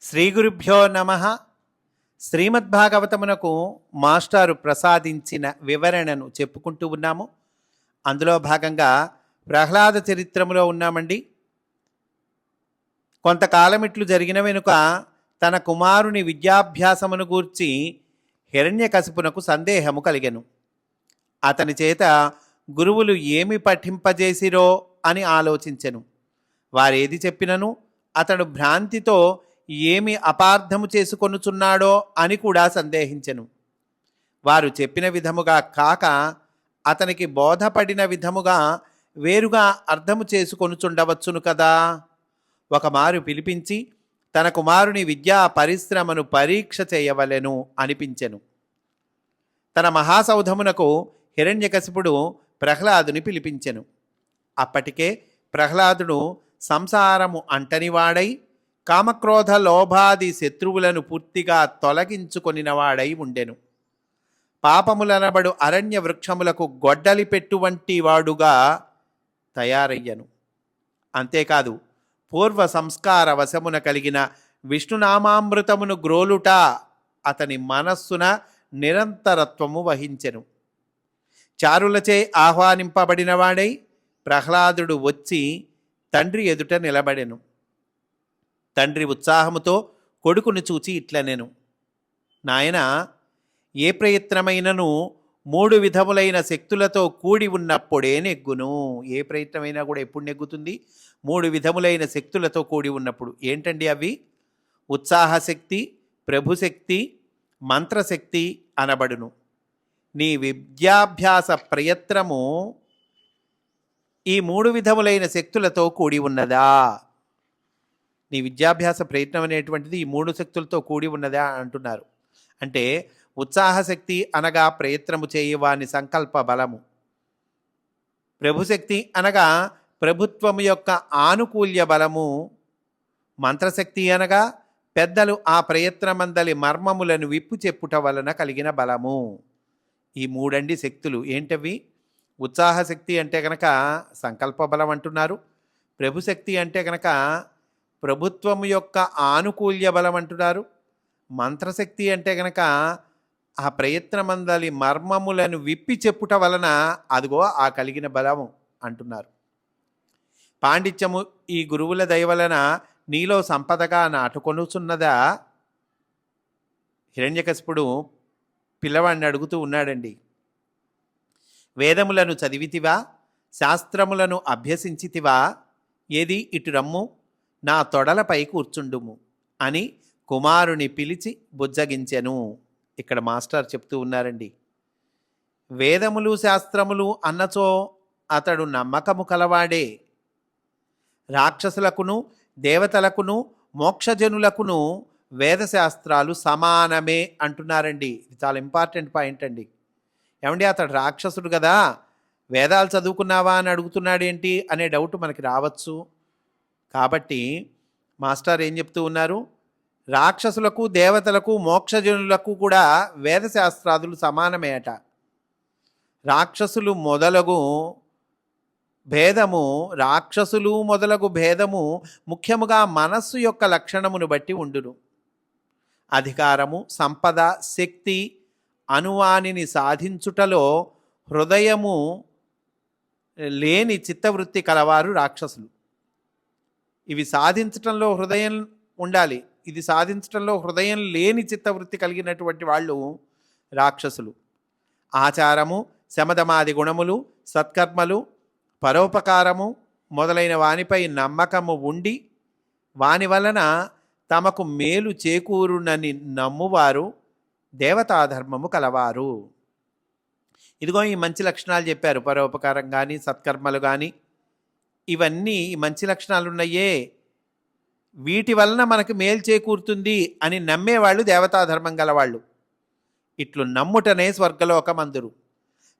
శ్రీ గురుభ్యో నమ. శ్రీమద్భాగవతమునకు మాస్టారు ప్రసాదించిన వివరణను చెప్పుకుంటూ ఉన్నాము. అందులో భాగంగా ప్రహ్లాద చరిత్రములో ఉన్నామండి. కొంతకాలమిట్లు జరిగిన వెనుక తన కుమారుని విద్యాభ్యాసమును గూర్చి హిరణ్యకశిపునకు సందేహము కలిగెను. అతని చేత గురువులు ఏమి పఠింపజేసిరో అని ఆలోచించెను. వారేది చెప్పినను అతడు భ్రాంతితో ఏమి అపార్థము చేసుకొనుచున్నాడో అని కూడా సందేహించెను. వారు చెప్పిన విధముగా కాక అతనికి బోధపడిన విధముగా వేరుగా అర్థము చేసుకొనుచుండవచ్చును కదా? ఒకమారు పిలిపించి తన కుమారుని విద్యా పరిశ్రమను పరీక్ష చేయవలెను అనిపించెను. తన మహాసౌధమునకు హిరణ్యకశిపుడు ప్రహ్లాదుని పిలిపించెను. అప్పటికే ప్రహ్లాదుడు సంసారము అంటనివాడై కామక్రోధ లోభాది శత్రువులను పూర్తిగా తొలగించుకొనినవాడై ఉండెను. పాపములనబడు అరణ్య వృక్షములకు గొడ్డలి పెట్టువంటి వాడుగా తయారయ్యను. అంతేకాదు పూర్వ సంస్కార వశమున కలిగిన విష్ణునామామృతమును గ్రోలుట అతని మనస్సున నిరంతరత్వము వహించెను. చారులచే ఆహ్వానింపబడినవాడై ప్రహ్లాదుడు వచ్చి తండ్రి ఎదుట నిలబడెను. తండ్రి ఉత్సాహముతో కొడుకును చూచి ఇట్లనెను నాయన ఏ ప్రయత్నమైనను మూడు విధములైన శక్తులతో కూడి ఉన్నప్పుడే నెగ్గును. ఏ ప్రయత్నమైనా కూడా ఎప్పుడు నెగ్గుతుంది? మూడు విధములైన శక్తులతో కూడి ఉన్నప్పుడు. ఏంటండి అవి? ఉత్సాహశక్తి ప్రభుశక్తి మంత్రశక్తి అనబడును. నీ విద్యాభ్యాస ప్రయత్నము ఈ మూడు విధములైన శక్తులతో కూడి ఉన్నదా? నీ విద్యాభ్యాస ప్రయత్నం అనేటువంటిది ఈ మూడు శక్తులతో కూడి ఉన్నదా అంటున్నారు. అంటే ఉత్సాహశక్తి అనగా ప్రయత్నము చేయవాని సంకల్ప బలము. ప్రభుశక్తి అనగా ప్రభుత్వము యొక్క ఆనుకూల్య బలము. మంత్రశక్తి అనగా పెద్దలు ఆ ప్రయత్నమందలి మర్మములను విప్పు చెప్పుట వలన కలిగిన బలము. ఈ మూడండి శక్తులు. ఏంటవి? ఉత్సాహశక్తి అంటే కనుక సంకల్ప బలం అంటున్నారు. ప్రభుశక్తి అంటే కనుక ప్రభుత్వము యొక్క ఆనుకూల్య బలం అంటున్నారు. మంత్రశక్తి అంటే కనుక ఆ ప్రయత్నమందలి మర్మములను విప్పి చెప్పుట వలన అదిగో ఆ కలిగిన బలము అంటున్నారు. పాండిత్యము ఈ గురువుల దయవలన నీలో సంపదగా నాటుకొనుచున్నదా? హిరణ్యకశిపుడు పిల్లవాడిని అడుగుతూ ఉన్నాడండి. వేదములను చదివితివా? శాస్త్రములను అభ్యసించితివా? ఏది ఇటు రమ్ము? నా తొడలపై కూర్చుండుము అని కుమారుని పిలిచి బుజ్జగించెను. ఇక్కడ మాస్టర్ చెప్తూ ఉన్నారండి. వేదములు శాస్త్రములు అన్నచో అతడు నమ్మకము కలవాడే. రాక్షసులకును దేవతలకును మోక్షజనులకును వేదశాస్త్రాలు సమానమే అంటున్నారండి. ఇది చాలా ఇంపార్టెంట్ పాయింట్ అండి. ఏమండి అతడు రాక్షసుడు కదా వేదాలు చదువుకున్నావా అని అడుగుతున్నాడేంటి అనే డౌట్ మనకి రావచ్చు. కాబట్టి మాస్టర్ ఏం చెప్తూ ఉన్నారు? రాక్షసులకు దేవతలకు మోక్షజనులకు కూడా వేదశాస్త్రాదులు సమానమేట రాక్షసులు మొదలగు భేదము రాక్షసులు మొదలగు భేదము ముఖ్యముగా మనస్సు యొక్క లక్షణమును బట్టి ఉండును. అధికారము సంపద శక్తి అనువానిని సాధించుటలో హృదయము లేని చిత్తవృత్తి కలవారు రాక్షసులు. ఇవి సాధించటంలో హృదయం ఉండాలి. ఇది సాధించటంలో హృదయం లేని చిత్తవృత్తి కలిగినటువంటి వాళ్ళు రాక్షసులు. ఆచారము శమదమాది గుణములు సత్కర్మలు పరోపకారము మొదలైన వానిపై నమ్మకము ఉండి వాని వలన తమకు మేలు చేకూరునని నమ్మువారు దేవతాధర్మము కలవారు. ఇదిగో ఈ మంచి లక్షణాలు చెప్పారు. పరోపకారం కానీ సత్కర్మలు కానీ ఇవన్నీ మంచి లక్షణాలున్నాయే. వీటి వలన మనకు మేలు చేకూరుతుంది అని నమ్మేవాళ్ళు దేవతాధర్మం గలవాళ్ళు. ఇట్లు నమ్ముటనే స్వర్గలోకమందురు.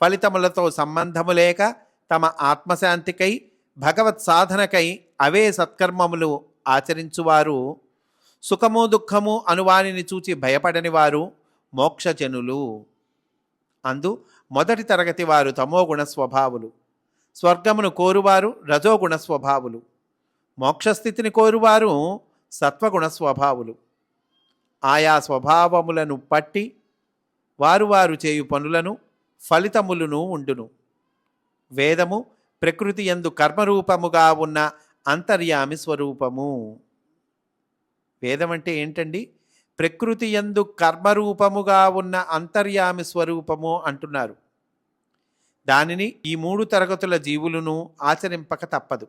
ఫలితములతో సంబంధము లేక తమ ఆత్మశాంతికై భగవత్ సాధనకై అవే సత్కర్మములు ఆచరించువారు. సుఖము దుఃఖము అనువానిని చూచి భయపడని వారు మోక్షజనులు. అందు మొదటి తరగతి వారు తమోగుణ స్వభావులు. స్వర్గమును కోరువారు రజోగుణ స్వభావులు. మోక్షస్థితిని కోరువారు సత్వగుణ స్వభావులు. ఆయా స్వభావములను పట్టి వారు వారు చేయు పనులను ఫలితములను ఉండును. వేదము ప్రకృతి ఎందు కర్మరూపముగా ఉన్న అంతర్యామి స్వరూపము. వేదం అంటే ఏంటండి? ప్రకృతి ఎందు కర్మరూపముగా ఉన్న అంతర్యామి స్వరూపము అంటున్నారు. దానిని ఈ మూడు తరగతుల జీవులను ఆచరింపక తప్పదు.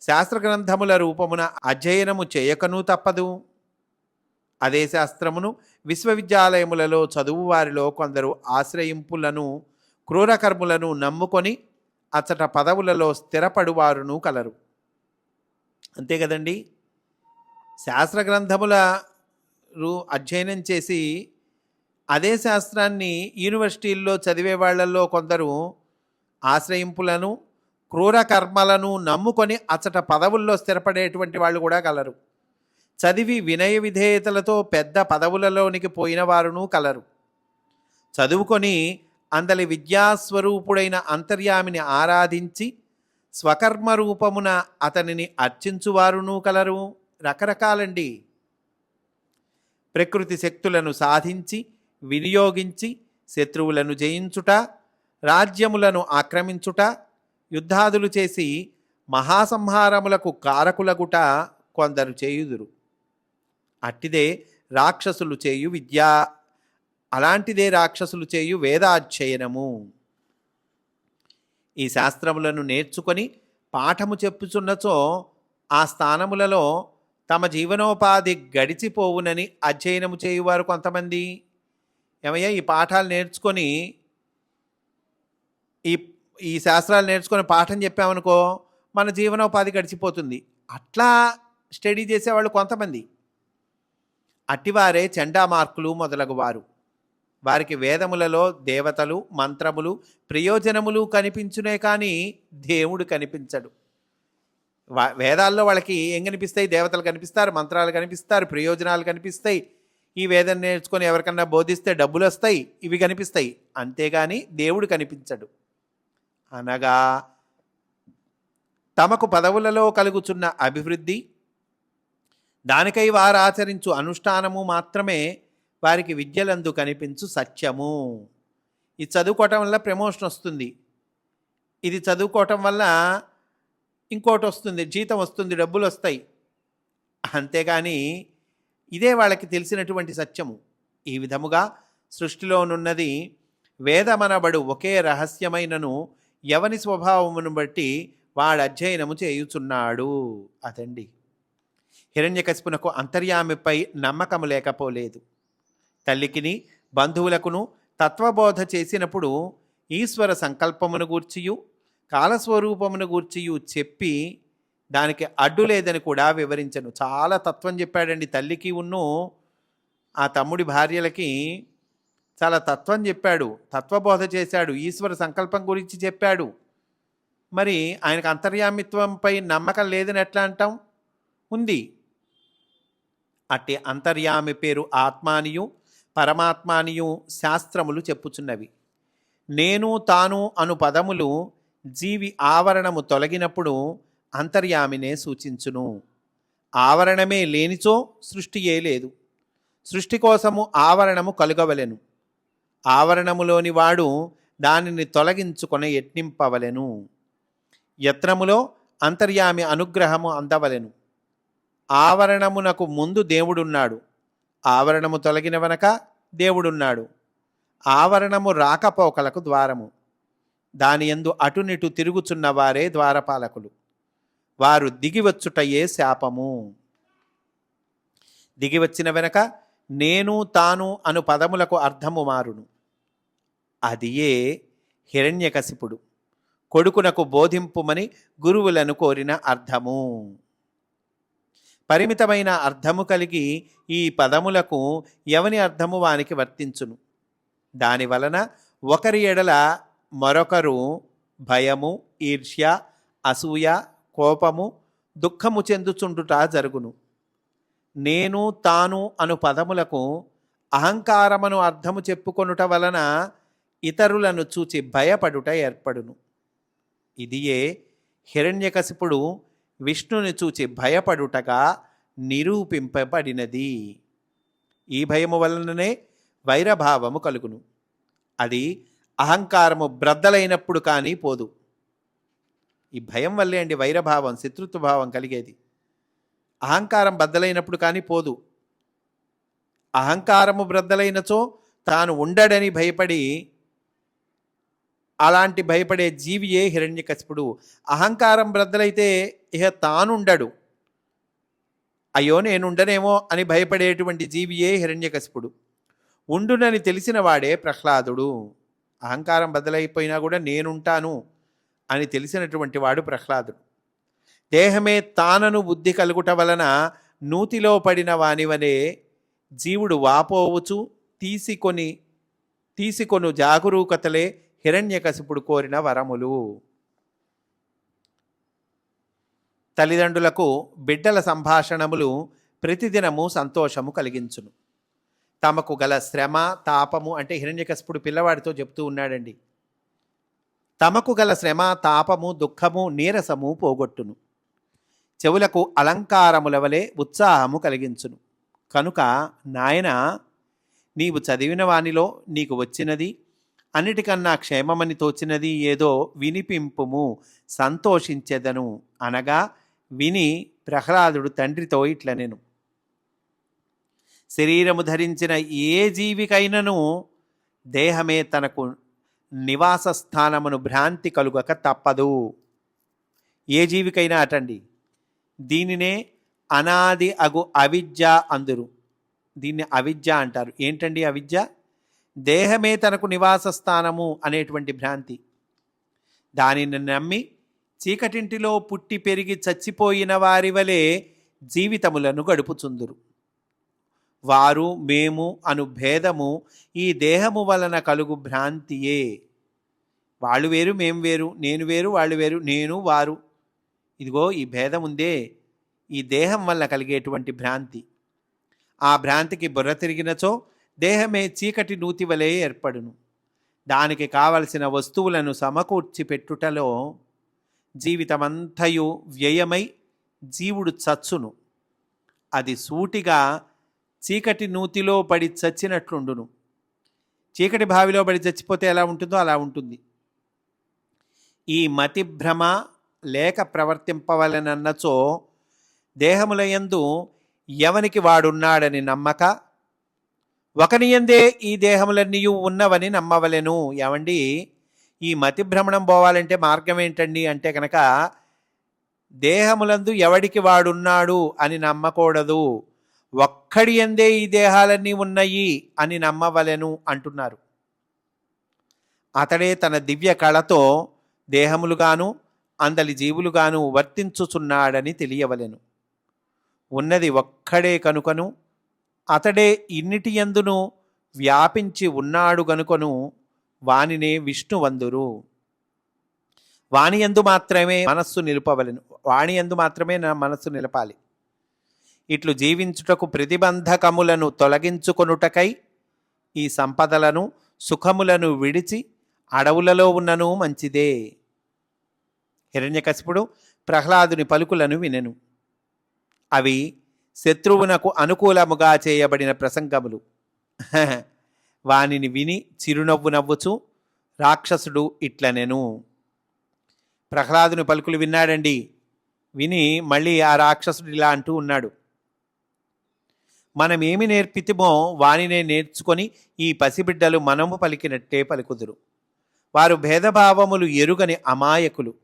శాస్త్ర గ్రంథముల రూపమున అధ్యయనము చేయకనూ తప్పదు. అదే శాస్త్రమును విశ్వవిద్యాలయములలో చదువు వారిలో కొందరు ఆశ్రయింపులను క్రూరకర్ములను నమ్ముకొని అచ్చట పదవులలో స్థిరపడువారును కలరు. అంతే కదండి? శాస్త్ర గ్రంథముల రూ అధ్యయనం చేసి అదే శాస్త్రాన్ని యూనివర్సిటీల్లో చదివే వాళ్ళల్లో కొందరు ఆశ్రయింపులను క్రూర కర్మలను నమ్ముకొని అచ్చట పదవుల్లో స్థిరపడేటువంటి వాళ్ళు కూడా కలరు. చదివి వినయ విధేయతలతో పెద్ద పదవులలోనికి పోయిన వారును కలరు. చదువుకొని అందలి విద్యాస్వరూపుడైన అంతర్యామిని ఆరాధించి స్వకర్మ రూపమున అతనిని అర్చించువారును కలరు. రకరకాలండి. ప్రకృతి శక్తులను సాధించి వినియోగించి శత్రువులను జయించుట రాజ్యములను ఆక్రమించుట యుద్ధాదులు చేసి మహాసంహారములకు కారకులగుట కొందరు చేయుదురు. అట్టిదే రాక్షసులు చేయు విద్యా అలాంటిదే రాక్షసులు చేయు వేదాధ్యయనము. ఈ శాస్త్రములను నేర్చుకొని పాఠము చెప్పుచున్నచో ఆ స్థానములలో తమ జీవనోపాధి గడిచిపోవునని అధ్యయనము చేయువారు కొంతమంది. ఏమయ్యా ఈ పాఠాలు నేర్చుకొని ఈ ఈ శాస్త్రాలు నేర్చుకొని పాఠం చెప్పామనుకో మన జీవనోపాధి గడిచిపోతుంది. అట్లా స్టడీ చేసేవాళ్ళు కొంతమంది. అట్టివారే చెండా మార్కులు మొదలగు వారు. వారికి వేదములలో దేవతలు మంత్రములు ప్రయోజనములు కనిపించునే కానీ దేవుడు కనిపించడు. వేదాల్లో వాళ్ళకి ఏం కనిపిస్తాయి? దేవతలు కనిపిస్తారు మంత్రాలు కనిపిస్తారు ప్రయోజనాలు కనిపిస్తాయి. ఈ వేదం నేర్చుకొని ఎవరికన్నా బోధిస్తే డబ్బులు వస్తాయి ఇవి కనిపిస్తాయి. అంతేగాని దేవుడు కనిపించడు. అనగా తమకు పదవులలో కలుగుచున్న అభివృద్ధి దానికై వారు ఆచరించు అనుష్ఠానము మాత్రమే వారికి విద్యలందు కనిపించు సత్యము. ఇది చదువుకోవటం వల్ల ప్రమోషన్ వస్తుంది. ఇది చదువుకోవటం వల్ల ఇంకోటి వస్తుంది జీతం వస్తుంది డబ్బులు వస్తాయి అంతేగాని ఇదే వాళ్ళకి తెలిసినటువంటి సత్యము. ఈ విధముగా సృష్టిలోనున్నది వేదమనబడు ఒకే రహస్యమైనను ఎవని స్వభావమును బట్టి వాడు అధ్యయనము చేయుచున్నాడు అదండి. హిరణ్యకశిపునకు అంతర్యామిపై నమ్మకము లేకపోలేదు. తల్లికిని బంధువులకును తత్వబోధ చేసినప్పుడు ఈశ్వర సంకల్పమును గూర్చియు కాలస్వరూపమును గూర్చియు చెప్పి దానికి అడ్డు లేదని కూడా వివరించను. చాలా తత్వం చెప్పాడండి తల్లికి ఉన్ను ఆ తమ్ముడి భార్యలకి చాలా తత్వం చెప్పాడు. తత్వబోధ చేశాడు. ఈశ్వర సంకల్పం గురించి చెప్పాడు. మరి ఆయనకు అంతర్యామిత్వంపై నమ్మకం లేదని ఎట్లా అంటాం? ఉంది. అట్టి అంతర్యామి పేరు ఆత్మానియు పరమాత్మానియు శాస్త్రములు చెప్పుచున్నవి. నేను తాను అను పదములు జీవి ఆవరణము తొలగినప్పుడు అంతర్యామినే సూచించును. ఆవరణమే లేనిచో సృష్టియే లేదు. సృష్టి కోసము ఆవరణము కలుగవలెను. ఆవరణములోని వాడు దానిని తొలగించుకొని యత్నింపవలెను. యత్నములో అంతర్యామి అనుగ్రహము అందవలెను. ఆవరణమునకు ముందు దేవుడున్నాడు. ఆవరణము తొలగిన వెనక దేవుడున్నాడు. ఆవరణము రాకపోకలకు ద్వారము. దాని యందు అటునిటు తిరుగుచున్న వారే ద్వారపాలకులు. వారు దిగివచ్చుటయే శాపము. దిగివచ్చిన వెనక నేను తాను అను పదములకు అర్థము మారును. అదియే హిరణ్యకశిపుడు. కొడుకునకు బోధింపుమని గురువులను కోరిన అర్థము. పరిమితమైన అర్థము కలిగి ఈ పదములకు ఎవని అర్థము వానికి వర్తించును? దాని వలన ఒకరి ఎడల మరొకరు భయము ఈర్ష్య అసూయ కోపము దుఃఖము చెందుచుండుట జరుగును. నేను తాను అను పదములకు అహంకారమును అర్థము చెప్పుకొనుట వలన ఇతరులను చూచి భయపడుట ఏర్పడును. ఇదియే హిరణ్యకశిపుడు విష్ణుని చూచి భయపడుటగా నిరూపింపబడినది. ఈ భయము వలననే వైరభావము కలుగును. అది అహంకారము బ్రద్దలైనప్పుడు కానీ పోదు. ఈ భయం వల్లే అండి వైరభావం శత్రుత్వ భావం కలిగేది. అహంకారం బద్దలైనప్పుడు కానీ పోదు. అహంకారము బ్రద్దలైనచో తాను ఉండడని భయపడి అలాంటి భయపడే జీవియే హిరణ్యకశిపుడు. అహంకారం బ్రద్దలైతే ఇహ తానుండడు. అయ్యో నేనుండనేమో అని భయపడేటువంటి జీవియే హిరణ్యకశిపుడు. ఉండునని తెలిసిన వాడే ప్రహ్లాదుడు. అహంకారం బద్దలైపోయినా కూడా నేనుంటాను. అని తెలిసినటువంటి వాడు ప్రహ్లాదుడు. దేహమే తానను బుద్ధి కలుగుట వలన నూతిలో పడిన వానివనే జీవుడు వాపోవచ్చు తీసికొని తీసుకొను జాగరూకతలే హిరణ్యకశిపుడు కోరిన వరములు. తల్లిదండ్రులకు బిడ్డల సంభాషణములు ప్రతిదినము సంతోషము కలిగించును. తమకు గల శ్రమ తాపము అంటే హిరణ్యకశిపుడు పిల్లవాడితో చెప్తూ ఉన్నాడండి. తమకు గల శ్రమ తాపము దుఃఖము నీరసము పోగొట్టును. చెవులకు అలంకారముల వలె ఉత్సాహము కలిగించును. కనుక నాయన నీవు చదివిన వానిలో నీకు వచ్చినది అన్నిటికన్నా క్షేమమని తోచినది ఏదో వినిపింపుము సంతోషించెదను అనగా విని ప్రహ్లాదుడు తండ్రితో ఇట్ల నేను శరీరము ధరించిన ఏ జీవికైనను దేహమే తనకు నివాస స్థానమును భ్రాంతి కలుగక తప్పదు. ఏ జీవికైనా అటండి. దీనినే అనాది అగు అవిద్య అందురు. దీన్ని అవిద్య అంటారు. ఏంటండి అవిద్య? దేహమే తనకు నివాస స్థానము అనేటువంటి భ్రాంతి. దానిని నమ్మి చీకటింటిలో పుట్టి పెరిగి చచ్చిపోయిన వారి వలె జీవితములను గడుపుచుందురు. వారు మేము అను భేదము ఈ దేహము వలన కలుగు భ్రాంతియే. వాళ్ళు వేరు మేము వేరు నేను వేరు వాళ్ళు వేరు నేను వారు. ఇదిగో ఈ భేదం ఉందే ఈ దేహం వల్ల కలిగేటువంటి భ్రాంతి. ఆ భ్రాంతికి బుర్ర తిరిగినచో దేహమే చీకటి నూతి వలె ఏర్పడును. దానికి కావలసిన వస్తువులను సమకూర్చి పెట్టుటలో జీవితమంతయు వ్యయమై జీవుడు చచ్చును. అది సూటిగా చీకటి నూతిలో పడి చచ్చినట్లుండును. చీకటి బావిలో పడి చచ్చిపోతే ఎలా ఉంటుందో అలా ఉంటుంది. ఈ మతి భ్రమ లేక ప్రవర్తింపవలనన్నచో దేహములయందు ఎవనికి వాడున్నాడని నమ్మక ఒకనియందే ఈ దేహములన్నీ ఉన్నవని నమ్మవలెను. ఏమండి? ఈ మతి భ్రమణం పోవాలంటే మార్గం ఏంటండి అంటే కనుక దేహములందు ఎవడికి వాడున్నాడు అని నమ్మకూడదు. ఒక్కడి ఎందే ఈ దేహాలన్నీ ఉన్నాయి అని నమ్మవలెను అంటున్నారు. అతడే తన దివ్య కళతో దేహములుగాను అందలి జీవులుగాను వర్తించుచున్నాడని తెలియవలెను. ఉన్నది ఒక్కడే కనుకను అతడే ఇన్నిటి యందును వ్యాపించి ఉన్నాడు గనుకను వానినే విష్ణువందురు వాణి యందు మాత్రమే మనస్సు నిలుపవలను వాణి యందు మాత్రమే నా మనస్సు నిలపాలి. ఇట్లు జీవించుటకు ప్రతిబంధకములను తొలగించుకొనుటకై ఈ సంపదలను సుఖములను విడిచి అడవులలో ఉన్నను మంచిదే. హిరణ్యకశిపుడు ప్రహ్లాదుని పలుకులను వినెను. అవి శత్రువునకు అనుకూలముగా చేయబడిన ప్రసంగములు. వానిని విని చిరునవ్వు నవ్వుచు రాక్షసుడు ఇట్లనెను. ప్రహ్లాదుని పలుకులు విన్నాడండి. విని మళ్ళీ ఆ రాక్షసుడు ఇలా అంటూ ఉన్నాడు. మనం ఏమి నేర్పితిమో వానినే నేర్చుకొని ఈ పసిబిడ్డలు మనము పలికినట్టే పలుకుదురు. వారు భేదభావములు ఎరుగని అమాయకులు.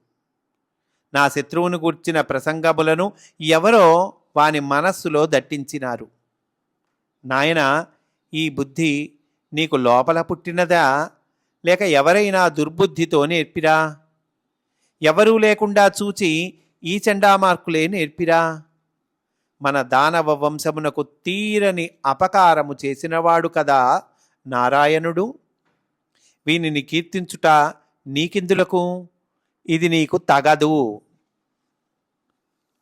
నా శత్రువును గూర్చిన ప్రసంగములను ఎవరో వాని మనస్సులో దట్టించినారు. నాయన ఈ బుద్ధి నీకు లోపల పుట్టినదా? లేక ఎవరైనా దుర్బుద్ధితో నేర్పిరా? ఎవరూ లేకుండా చూచి ఈ చెండామార్కులే నేర్పిరా? మన దానవ వంశమునకు తీరని అపకారము చేసినవాడు కదా నారాయణుడు. వీనిని కీర్తించుట నీకిందులకు? ఇది నీకు తగదు.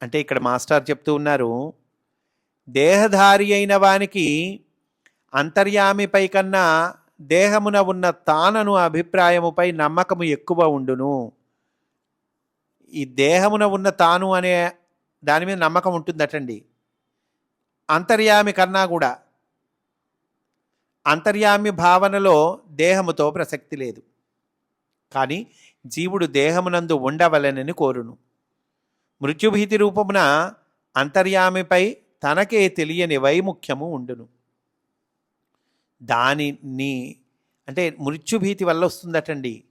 అంటే ఇక్కడ మాస్టర్ చెప్తూ ఉన్నారు దేహధారి అయిన వానికి అంతర్యామిపై కన్నా దేహమున ఉన్న తానను అభిప్రాయముపై నమ్మకము ఎక్కువ ఉండును. ఈ దేహమున ఉన్న తాను అనే దాని మీద నమ్మకం ఉంటుందటండి. అంతర్యామి కన్నా కూడా అంతర్యామి భావనలో దేహముతో ప్రసక్తి లేదు. కానీ జీవుడు దేహమునందు ఉండవలెనని కోరును. మృత్యుభీతి రూపమున అంతర్యామిపై తనకే తెలియని వైముఖ్యము ఉండును. దానిని అంటే మృత్యుభీతి వల్ల వస్తుందటండి.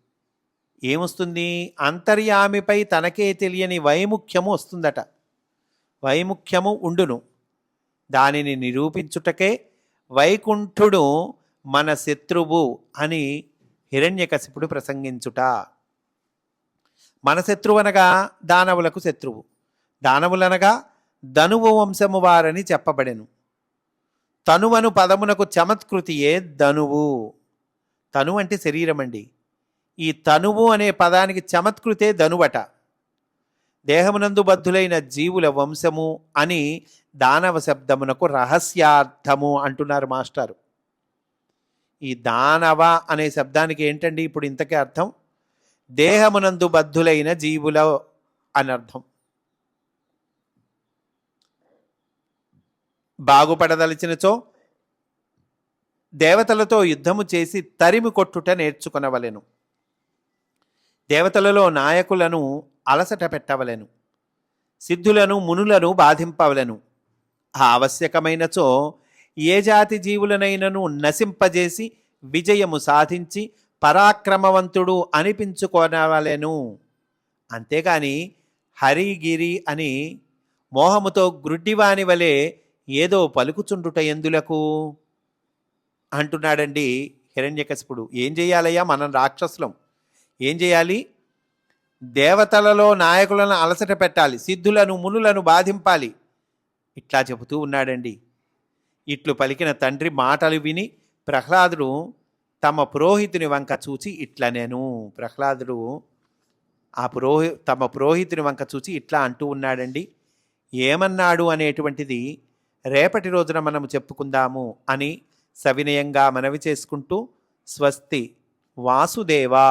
ఏమొస్తుంది? అంతర్యామిపై తనకే తెలియని వైముఖ్యము వస్తుందట. వైముఖ్యము ఉండును. దానిని నిరూపించుటకే వైకుంఠుడు మన శత్రువు అని హిరణ్యకశిపుడు ప్రసంగించుట. మన శత్రువు అనగా దానవులకు శత్రువు. దానవులనగా ధనువు వంశము వారని చెప్పబడెను. తనువను పదమునకు చమత్కృతియే ధనువు. తను అంటే శరీరం అండి ఈ తనువు అనే పదానికి చమత్కృతే ధనువట. దేహమునందు బద్ధులైన జీవుల వంశము అని దానవ శబ్దమునకు రహస్యార్థము అంటున్నారు మాస్టారు. ఈ దానవ అనే శబ్దానికి ఏంటండి ఇప్పుడు ఇంతకే అర్థం? దేహమునందు బద్ధులైన జీవుల అని అర్థం. బాగుపడదలిచినచో దేవతలతో యుద్ధము చేసి తరిమి కొట్టుట నేర్చుకొనవలెను. దేవతలలో నాయకులను అలసట పెట్టవలెను. సిద్ధులను మునులను బాధింపవలెను. ఆవశ్యకమైనచో ఏ జాతి జీవులనైనను నశింపజేసి విజయము సాధించి పరాక్రమవంతుడు అనిపించుకోనవలెను. అంతేగాని హరిగిరి అని మోహముతో గ్రుడ్డివాని వలె ఏదో పలుకుచుండుట ఎందులకు? అంటున్నాడండి హిరణ్యకశిపుడు. ఏం చేయాలయ్యా మనం రాక్షసులం? ఏం చేయాలి? దేవతలలో నాయకులను అలసట పెట్టాలి సిద్ధులను మునులను బాధింపాలి ఇట్లా చెబుతూ ఉన్నాడండి. ఇట్లు పలికిన తండ్రి మాటలు విని ప్రహ్లాదుడు తమ పురోహితుని వంక చూచి ఇట్లా నేను. ప్రహ్లాదుడు ఆ పురోహి తమ పురోహితుని వంక చూచి ఇట్లా అంటూ ఉన్నాడండి. ఏమన్నాడు అనేటువంటిది రేపటి రోజున మనము చెప్పుకుందాము అని సవినయంగా మనవి చేసుకుంటూ స్వస్తి వాసుదేవా.